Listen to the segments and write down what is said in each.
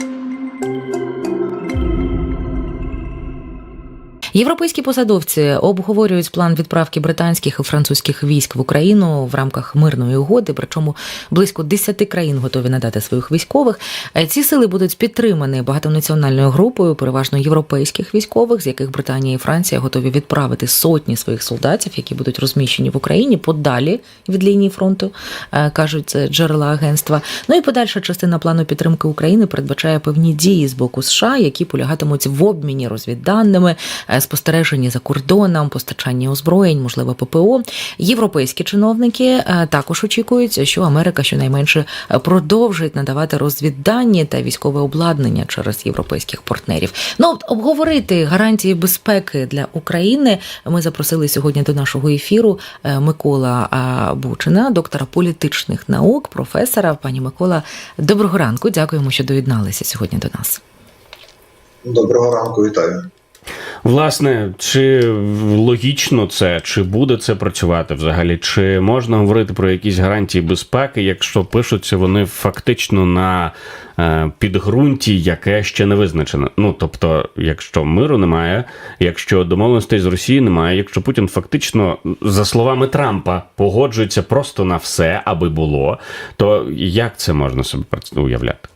Thank you. Європейські посадовці обговорюють план відправки британських і французьких військ в Україну в рамках мирної угоди. Причому близько 10 країн готові надати своїх військових. Е, Ці сили будуть підтримані багатонаціональною групою, переважно європейських військових, з яких Британія і Франція готові відправити сотні своїх солдатів, які будуть розміщені в Україні подалі від лінії фронту, е, кажуть джерела агентства. Ну і подальша частина плану підтримки України передбачає певні дії з боку США, які полягатимуть в обміні розвідданими, спостереженні за кордоном, постачанні озброєнь, можливо, ППО. Європейські чиновники е, також очікують, що Америка щонайменше е, продовжить надавати розвіддані та військове обладнання через європейських партнерів. Ну обговорити гарантії безпеки для України. Ми запросили сьогодні до нашого ефіру е, Микола Бучина, доктора політичних наук, професора. Пані Микола, доброго ранку. Дякуємо, що доєдналися сьогодні до нас. Доброго ранку, вітаю. Власне, чи логічно це, чи буде це працювати взагалі? Чи можна говорити про якісь гарантії безпеки, якщо пишуться вони фактично на е, підґрунті, яке ще не визначено? Ну тобто, якщо миру немає, якщо домовленостей з Росії немає, якщо Путін фактично, за словами Трампа, погоджується просто на все, аби було, то як це можна собі уявляти?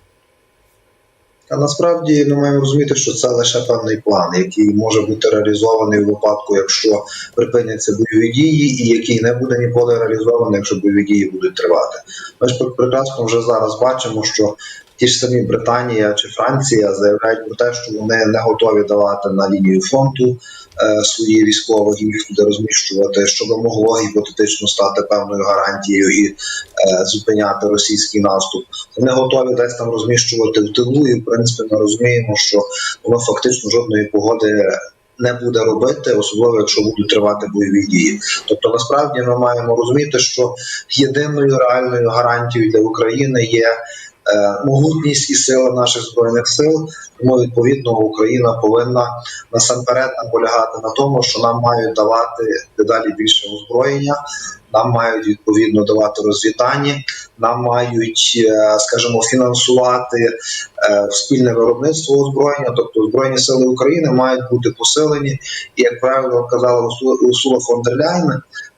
А насправді ми маємо розуміти, що це лише певний план, який може бути реалізований у випадку, якщо припиняться бойові дії, і який не буде ніколи реалізований, якщо бойові дії будуть тривати. Ми ж прекрасно вже зараз бачимо, що ті ж самі Британія чи Франція заявляють про те, що вони не готові давати на лінію фронту е, свої військових і їх туди розміщувати, що би могло гіпотетично стати певною гарантією і е, зупиняти російський наступ. Вони готові десь там розміщувати в тилу, і в принципі ми розуміємо, що воно фактично жодної погоди. Не буде робити, особливо якщо будуть тривати бойові дії. Тобто, насправді ми маємо розуміти, що єдиною реальною гарантією для України є могутність і сила наших збройних сил. Тому відповідно Україна повинна насамперед наполягати на тому, що нам мають давати дедалі більше озброєння, нам мають відповідно давати розвітання, нам мають, е, скажімо, фінансувати е, спільне виробництво озброєння, тобто збройні сили України мають бути посилені, і як правило казала Урсула фон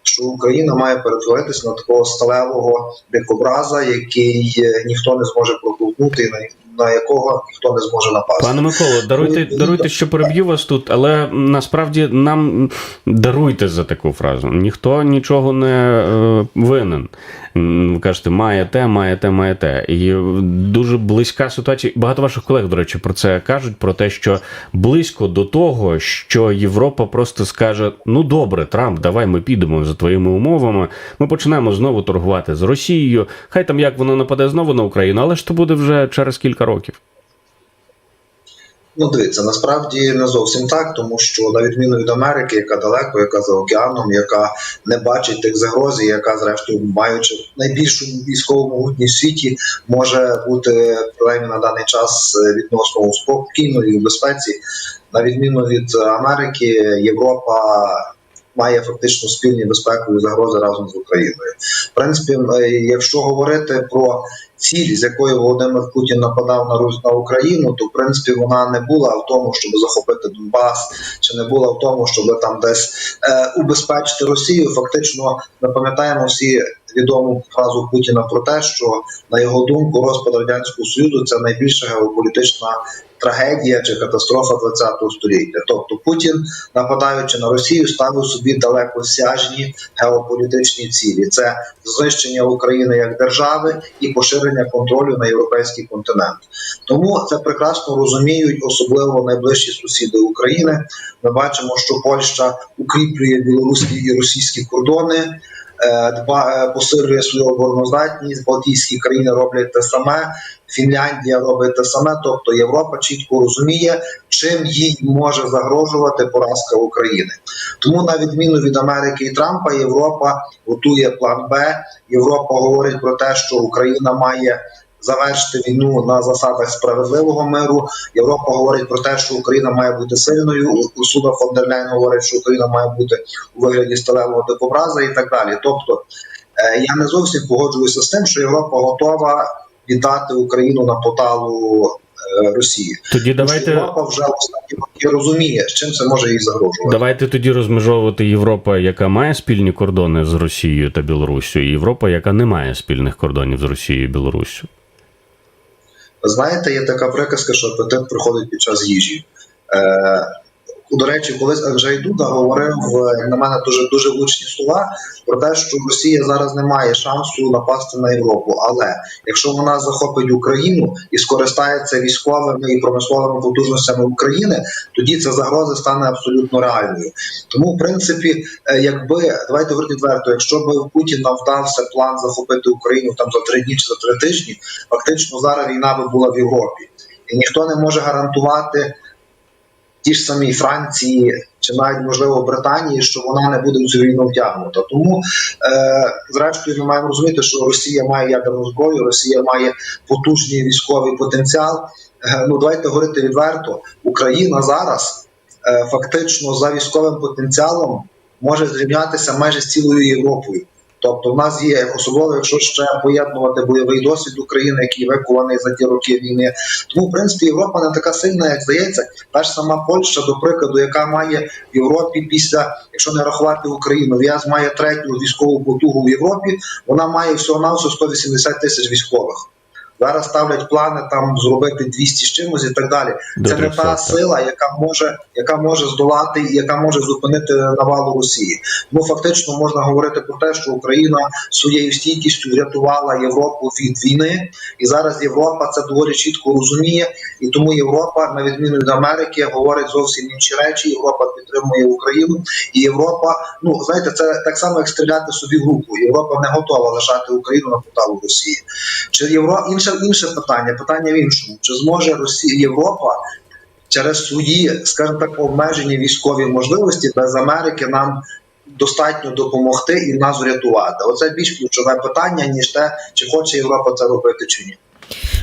що Україна має перетворитися на такого сталевого дикобраза, який е, ніхто не зможе проковтнути, і на, на якого ніхто не зможе напасти. Пане Миколо, даруйте, даруйте, що переб'ю вас тут, але насправді нам даруйте за таку фразу. Ніхто нічого не е, винен. Ви кажете, має те, має те, має те. І дуже близька ситуація. Багато ваших колег, до речі, про це кажуть: про те, що близько до того, що Європа просто скаже: ну добре, Трамп, давай ми підемо за твоїми умовами. Ми почнемо знову торгувати з Росією. Хай там як воно нападе знову на Україну, але ж то буде вже через кілька років. Ну, дивіться, насправді не зовсім так, тому що на відміну від Америки, яка далеко, яка за океаном, яка не бачить тих загроз, яка, зрештою, маючи найбільшу військову могутність в світі, може бути принаймні на даний час відносно спокійною і в безпеці. На відміну від Америки, Європа. Має фактично спільні безпекові загрози разом з Україною. В принципі, е, якщо говорити про ціль, з якою Володимир Путін нападав на Русь на Україну, то в принципі вона не була в тому, щоб захопити Донбас, чи не була в тому, щоб там десь е, убезпечити Росію. Фактично, ми пам'ятаємо всі відому фразу Путіна про те, що на його думку розпад радянського союзу це найбільша геополітична трагедія чи катастрофа ХХ століття. Тобто Путін, нападаючи на Росію, ставив собі далекосяжні геополітичні цілі: це знищення України як держави і поширення контролю на європейський континент. Тому це прекрасно розуміють, особливо найближчі сусіди України. Ми бачимо, що Польща укріплює білоруські і російські кордони. Е, е, посилює свою обороноздатність, Балтійські країни роблять те саме, Фінляндія робить те саме. Тобто Європа чітко розуміє, чим їй може загрожувати поразка України. Тому, на відміну від Америки і Трампа, Європа готує план Б. Європа говорить про те, що Україна має завершити війну на засадах справедливого миру. Європа говорить про те, що Україна має бути сильною. Урсула фон дер Ляйн говорить, що Україна має бути у вигляді сталевого дикобраза і так далі. Тобто, е, я не зовсім погоджуюся з тим, що Європа готова віддати Україну на поталу е, Росії. Тоді Тому давайте. Європа вже останні роки розуміє, з чим це може їй загрожувати. Давайте тоді розмежовувати Європа, яка має спільні кордони з Росією та Білоруссю, і Європа, яка не має спільних кордонів з Росією і Білоруссю. Знаєте, є така приказка, що апетит приходить під час їжі. Е, до речі, колись Анджей Дуда говорив е, на мене дуже дуже влучні слова про те, що Росія зараз не має шансу напасти на Європу. Але якщо вона захопить Україну і скористається військовими і промисловими потужностями України, тоді ця загроза стане абсолютно реальною. Тому, в принципі, е, якби давайте говорити відверто, якщо б Путіна вдався план захопити Україну там за три дні чи за три тижні, фактично зараз війна би була в Європі, і ніхто не може гарантувати ті ж самій Франції чи навіть можливо Британії, що вона не буде в цю війну втягнута. Тому е, зрештою ми маємо розуміти, що Росія має ядерну зброю, Росія має потужний військовий потенціал. Е, ну давайте говорити відверто, Україна зараз е, фактично за військовим потенціалом може зрівнятися майже з цілою Європою. Тобто, в нас є особливо, якщо ще поєднувати бойовий досвід України, який виконаний за ті роки війни. Тому, в принципі, Європа не така сильна, як здається. Та ж сама Польща, до прикладу, яка має в Європі після, якщо не рахувати Україну, в'яз має третю військову потугу в Європі. Вона має всього на 180 тисяч військових. Зараз ставлять плани там зробити 200 з чимось і так далі. Це не та так. сила, яка може, яка може здолати і яка може зупинити навалу Росії. Тому фактично можна говорити про те, що Україна своєю стійкістю врятувала Європу від війни, і зараз Європа це доволі чітко розуміє, і тому Європа, на відміну від Америки, говорить зовсім інші речі. Європа підтримує Україну, і Європа, ну знаєте, це так само як стріляти собі в руку. Європа не готова лишати Україну на поталу Росії. Чи Євро інше інше питання? Питання в іншому: чи зможе Росія Європа через свої, скажімо так, обмежені військові можливості без Америки нам достатньо допомогти і нас врятувати? Оце більш ключове питання ніж те, чи хоче Європа це робити чи ні.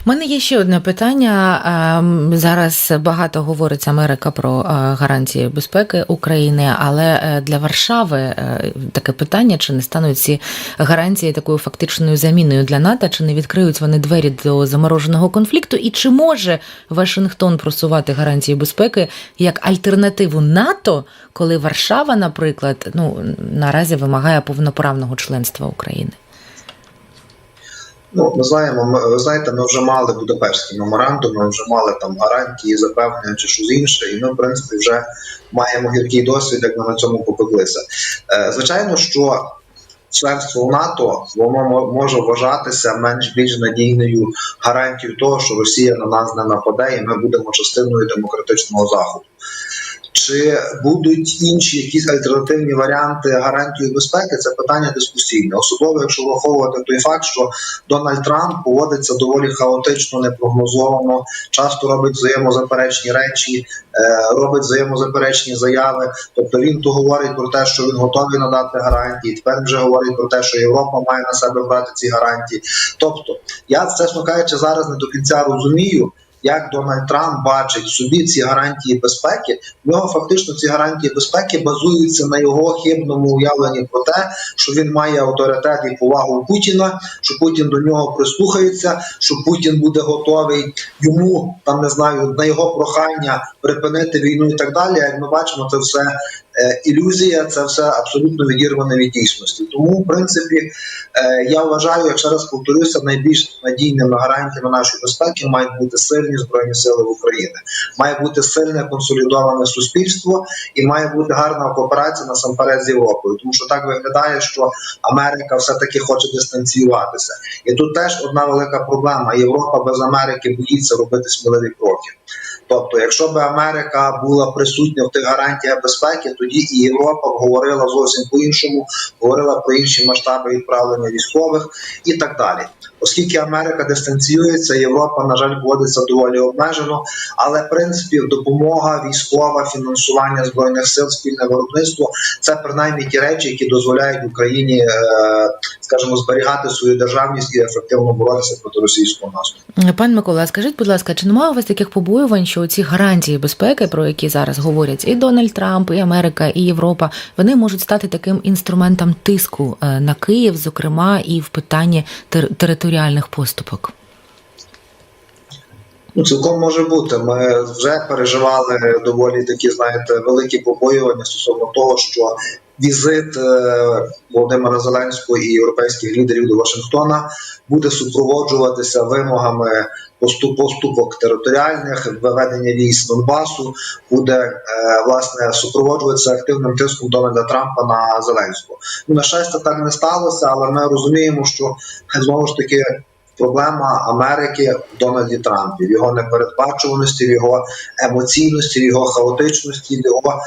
Мене є ще одне питання. Ем, Зараз багато говорить Америка про е, гарантії безпеки України, але е, для Варшави е, таке питання: чи не стануть ці гарантії такою фактичною заміною для НАТО, чи не відкриють вони двері до замороженого конфлікту, і чи може Вашингтон просувати гарантії безпеки як альтернативу НАТО, коли Варшава, наприклад, ну наразі вимагає повноправного членства України? Ну, ми знаємо, ми, знаєте, ми вже мали Будапештський меморандум, ми вже мали там гарантії, запевнення чи щось інше, і ми, в принципі, вже маємо гіркий досвід, як ми на цьому попеклися. Е, звичайно, що членство в НАТО воно може вважатися менш більш надійною гарантією того, що Росія на нас не нападе, і ми будемо частиною демократичного заходу. Чи будуть інші якісь альтернативні варіанти гарантії безпеки? Це питання дискусійне, особливо якщо враховувати той факт, що Дональд Трамп поводиться доволі хаотично, непрогнозовано, часто робить взаємозаперечні речі, е, робить взаємозаперечні заяви. Тобто він то говорить про те, що він готовий надати гарантії. Тепер вже говорить про те, що Європа має на себе брати ці гарантії. Тобто, я чесно кажучи, зараз не до кінця розумію. Як Дональд Трамп бачить собі ці гарантії безпеки, в нього фактично ці гарантії безпеки базуються на його хибному уявленні про те, що він має авторитет і повагу Путіна, що Путін до нього прислухається, що Путін буде готовий йому там не знаю на його прохання припинити війну і так далі. Як ми бачимо, це все ілюзія, це все абсолютно відірване від дійсності. Тому, в принципі, е, я вважаю, як ще раз повторюся, найбільш надійними гарантіями нашої безпеки мають бути сильні збройні сили в Україні. Має бути сильне консолідоване суспільство і має бути гарна кооперація насамперед з Європою, тому що так виглядає, що Америка все таки хоче дистанціюватися. І тут теж одна велика проблема: Європа без Америки боїться робити сміливі кроки. Тобто, якщо б Америка була присутня в тих гарантіях безпеки, тоді і Європа говорила зовсім по-іншому, говорила про інші масштаби відправлення військових і так далі. Оскільки Америка дистанціюється, Європа, на жаль, поводиться доволі обмежено. Але в принципі допомога військова, фінансування збройних сил, спільне виробництво це принаймні ті речі, які дозволяють Україні, е, скажімо, зберігати свою державність і ефективно боротися проти російського наступу. Пан Микола, скажіть, будь ласка, чи немає у вас таких побоювань, що ці гарантії безпеки, про які зараз говорять і Дональд Трамп, і Америка, і Європа, вони можуть стати таким інструментом тиску е, на Київ, зокрема, і в питанні тер- територіальних поступок? Ну, цілком може бути. Ми вже переживали доволі такі, знаєте, великі побоювання стосовно того, що візит е, Володимира Зеленського і європейських лідерів до Вашингтона буде супроводжуватися вимогами поступ, поступок територіальних виведення військ Донбасу, буде е, власне супроводжуватися активним тиском Дональда Трампа на Зеленського. Ну, на щастя, так не сталося, але ми розуміємо, що знову ж таки. Проблема Америки в Дональді Трампі, в його непередбачуваності, в його емоційності, в його хаотичності, в його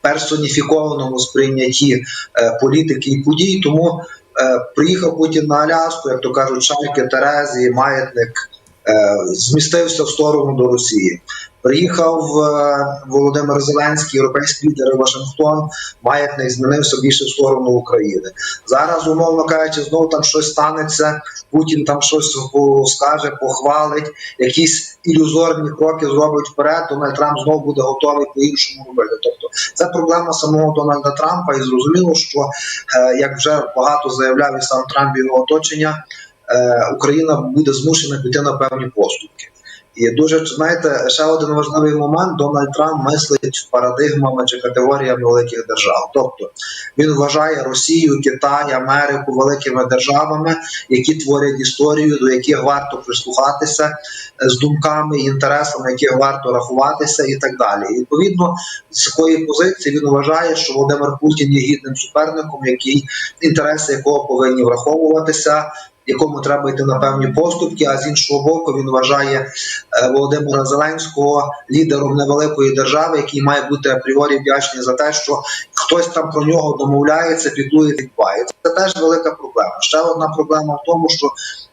персоніфікованому сприйнятті е, політики і подій. Тому е, приїхав Путін на Аляску, як то кажуть, шайки Терезії, маятник е, змістився в сторону до Росії. Приїхав е, Володимир Зеленський, європейський лідер Вашингтон, маятник змінився більше в сторону України. Зараз, умовно кажучи, знову там щось станеться. Путін там щось по- скаже, похвалить, якісь ілюзорні кроки зробить вперед. Дональд Трамп знову буде готовий по-іншому робити. Тобто це проблема самого Дональда Трампа, і зрозуміло, що е, як вже багато заявляв і сам Трамп і його оточення, е, Україна буде змушена піти на певні поступки. І дуже знаєте, ще один важливий момент: Дональд Трамп мислить парадигмами чи категоріями великих держав. Тобто він вважає Росію, Китай, Америку великими державами, які творять історію, до яких варто прислухатися е, з думками і інтересами, яких варто рахуватися, і так далі. І, відповідно, з такої позиції він вважає, що Володимир Путін є гідним суперником, який інтереси якого повинні враховуватися. Якому треба йти на певні поступки, а з іншого боку, він вважає е, Володимира Зеленського лідером невеликої держави, який має бути апріорі вдячний за те, що хтось там про нього домовляється, піклує дбає. Це теж велика проблема. Ще одна проблема в тому, що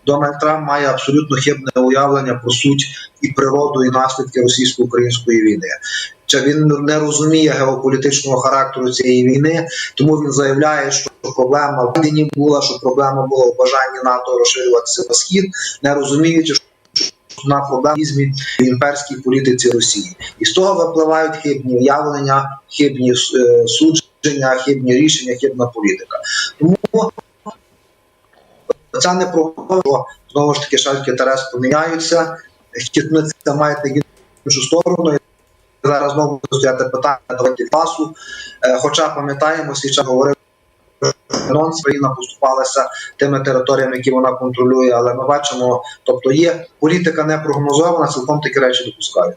Дональд Трамп має абсолютно хибне уявлення про суть і природу, і наслідки російсько-української війни. Чи він не розуміє геополітичного характеру цієї війни, тому він заявляє, що проблема в Відені була, що проблема була в бажанні НАТО розширюватися на схід, не розуміючи, що на проблемізмі в імперській політиці Росії, і з того випливають хибні уявлення, хибні е, судження, хибні рішення, хибна політика. Тому це не про що знову ж таки шальки Терес поміняються, хитниця має в іншу сторону. Зараз знову стояти питання давайте пасу. Е, Хоча пам'ятаємо, свій говорив. Анонс країна поступалася тими територіями, які вона контролює, але ми бачимо, тобто є політика не прогнозована, цілком такі речі допускають.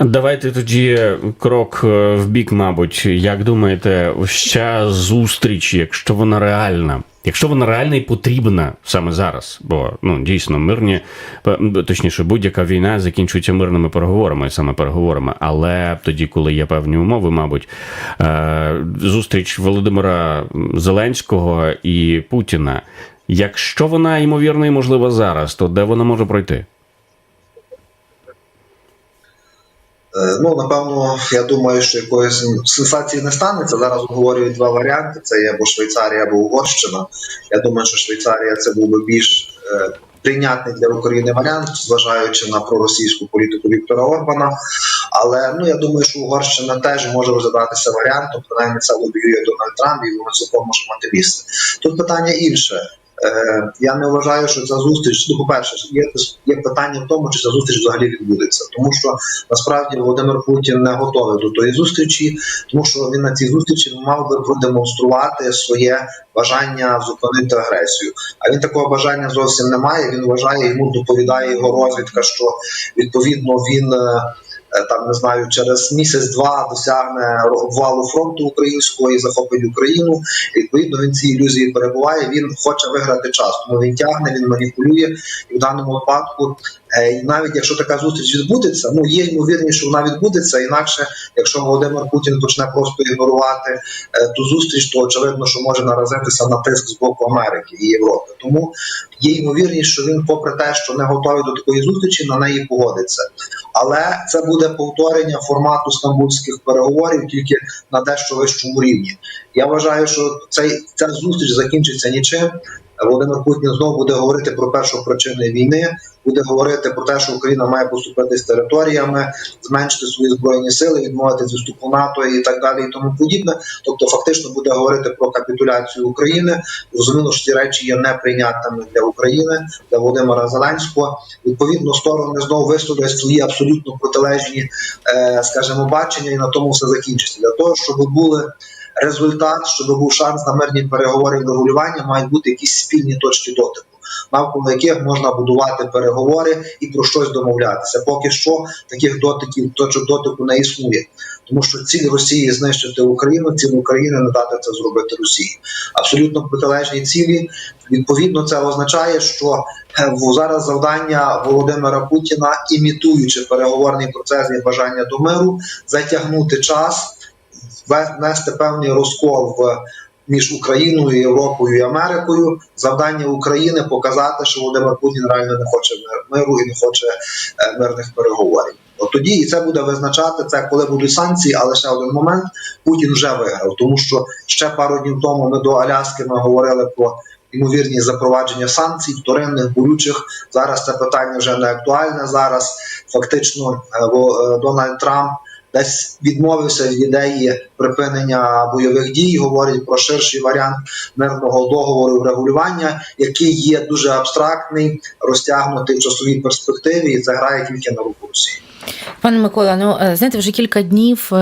Давайте тоді крок е, в бік, мабуть. Як думаєте, ще зустріч, якщо вона реальна, якщо вона реально і потрібна саме зараз, бо ну дійсно мирні, точніше, будь-яка війна закінчується мирними переговорами, саме переговорами. Але тоді, коли є певні умови, мабуть, е, зустріч Володимира Зеленського і Путіна. Якщо вона ймовірно і можлива зараз, то де вона може пройти? Е, Ну, напевно, я думаю, що якоїсь сенсації не станеться. Зараз обговорюють два варіанти: це є або Швейцарія, або Угорщина. Я думаю, що Швейцарія це був би більш е, прийнятний для України варіант, зважаючи на проросійську політику Віктора Орбана. Але ну я думаю, що Угорщина теж може розглядатися варіантом, принаймні це лобіює Дональд Трамп, і воно цілком може мати місце. Тут питання інше. Е, я не вважаю, що ця зустріч. Ну, по-перше, є, є питання в тому, чи ця зустріч взагалі відбудеться, тому що насправді Володимир Путін не готовий до тої зустрічі, тому що він на цій зустрічі мав би продемонструвати своє бажання зупинити агресію. А він такого бажання зовсім не має. Він вважає, йому доповідає його розвідка, що відповідно він. Е, Там не знаю, через місяць-два досягне обвалу фронту українського і захопить Україну. І, відповідно, він ці ілюзії перебуває. Він хоче виграти час, тому він тягне, він маніпулює. І в даному випадку, і навіть якщо така зустріч відбудеться, ну є ймовірність, що вона відбудеться. Інакше, якщо Володимир Путін почне просто ігнорувати е, ту зустріч, то очевидно, що може наразитися на тиск з боку Америки і Європи. Тому є ймовірність, що він, попри те, що не готовий до такої зустрічі, на неї погодиться. Але це буде повторення формату стамбульських переговорів тільки на дещо вищому рівні. Я вважаю, що цей ця зустріч закінчиться нічим. Володимир Путін знову буде говорити про першу причини війни, буде говорити про те, що Україна має поступитись територіями, зменшити свої збройні сили, відмовитись від вступу НАТО і так далі, і тому подібне. Тобто, фактично буде говорити про капітуляцію України. Зрозуміло, що ці речі є неприйнятними для України, для Володимира Зеленського. Відповідно, сторони знову висловлять свої абсолютно протилежні, е, скажімо, бачення, і на тому все закінчиться. Для того, щоб були результат, щоб був шанс на мирні переговори і врегулювання, мають бути якісь спільні точки дотику, навколо яких можна будувати переговори і про щось домовлятися. Поки що таких дотиків, точок дотику не існує. Тому що ціль Росії знищити Україну, ціль України не дати це зробити Росії. Абсолютно протилежні цілі. Відповідно, це означає, що е, зараз завдання Володимира Путіна, імітуючи переговорний процес і бажання до миру, затягнути час, внести певний розкол в. Між Україною, Європою і Америкою завдання України показати, що Володимир Путін реально не хоче миру і не хоче е, мирних переговорів. От тоді і це буде визначати це, коли будуть санкції. Але ще один момент Путін вже виграв, тому що ще пару днів тому ми до Аляски ми говорили про ймовірність запровадження санкцій, вторинних болючих. Зараз це питання вже не актуальне. Зараз фактично е, е, Дональд Трамп. Десь відмовився від ідеї припинення бойових дій, говорить про ширший варіант мирного договору врегулювання, який є дуже абстрактний, розтягнутий в часовій перспективі, і це грає тільки на руку Росії. Пане Микола, ну е, знаєте, вже кілька днів е,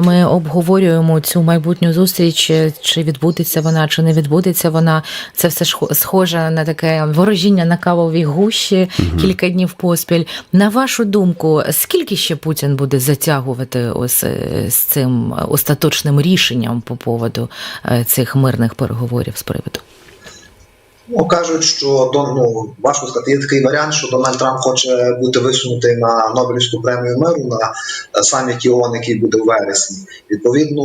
ми обговорюємо цю майбутню зустріч, е, чи відбудеться вона, чи не відбудеться вона. Це все ж хо- схоже на таке ворожіння на кавовій гущі кілька днів поспіль. На вашу думку, скільки ще Путін буде затягувати ось е, з цим остаточним рішенням по поводу е, цих мирних переговорів з приводу? Ну, кажуть, що до ну важко сказати, є такий варіант, що Дональд Трамп хоче бути висунутий на Нобелівську премію миру на е, саміті ООН, який буде в вересні. Відповідно,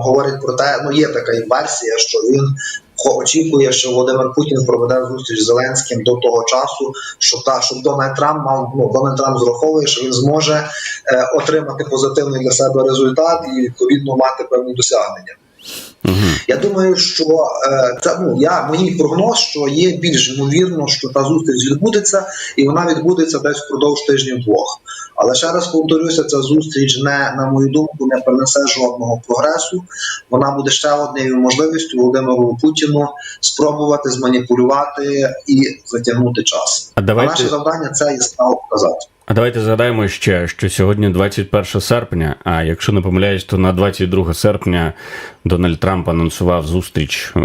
говорять про те, ну є така і версія, що він очікує, що Володимир Путін проведе зустріч з Зеленським до того часу, щоб та щоб Дональд Трамп мав ну Дональд Трамп зраховує, що він зможе е, отримати позитивний для себе результат і відповідно мати певні досягнення. Угу. Я думаю, що е, це ну я мій прогноз, що є більш ймовірно, що та зустріч відбудеться, і вона відбудеться десь впродовж тижнів двох. Але ще раз повторюся, ця зустріч не на мою думку не принесе жодного прогресу. Вона буде ще однією можливістю Володимиру Путіну спробувати зманіпулювати і затягнути час. А А давайте наше завдання це яскраво показати. А давайте згадаємо ще, що сьогодні 21 серпня. А якщо не помиляюсь, то на 22 серпня Дональд Трамп анонсував зустріч е,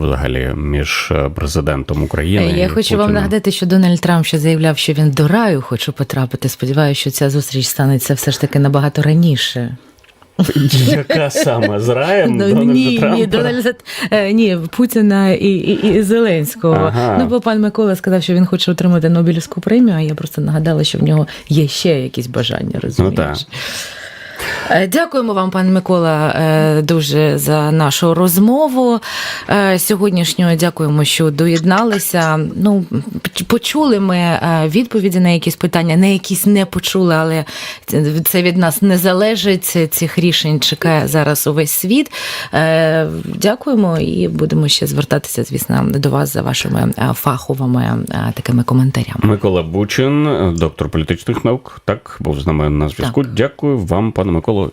взагалі між е, президентом України. Е, Я і хочу вам нагадати, що Дональд Трамп ще заявляв, що він до раю хоче потрапити. Сподіваюся, що ця зустріч станеться все ж таки набагато раніше. Яка саме з раєм Ну, Дональда ні, Трампа? ні, Дональда, е, ні, Путіна і, і, і Зеленського. Ага. Ну, бо пан Микола сказав, що він хоче отримати Нобелівську премію, а я просто нагадала, що в нього є ще якісь бажання, розумієш? так. Е, Дякуємо вам, пане Микола, е, дуже за нашу розмову е, сьогоднішню. Дякуємо, що доєдналися. Ну, почули ми відповіді на якісь питання, на якісь не почули, але це- від нас не залежить. Цих рішень чекає зараз увесь світ. Дякуємо і будемо ще звертатися, звісно, до вас за вашими фаховими такими коментарями. Микола Бучин, доктор політичних наук, так був з нами на зв'язку. Дякую вам, пане Миколо.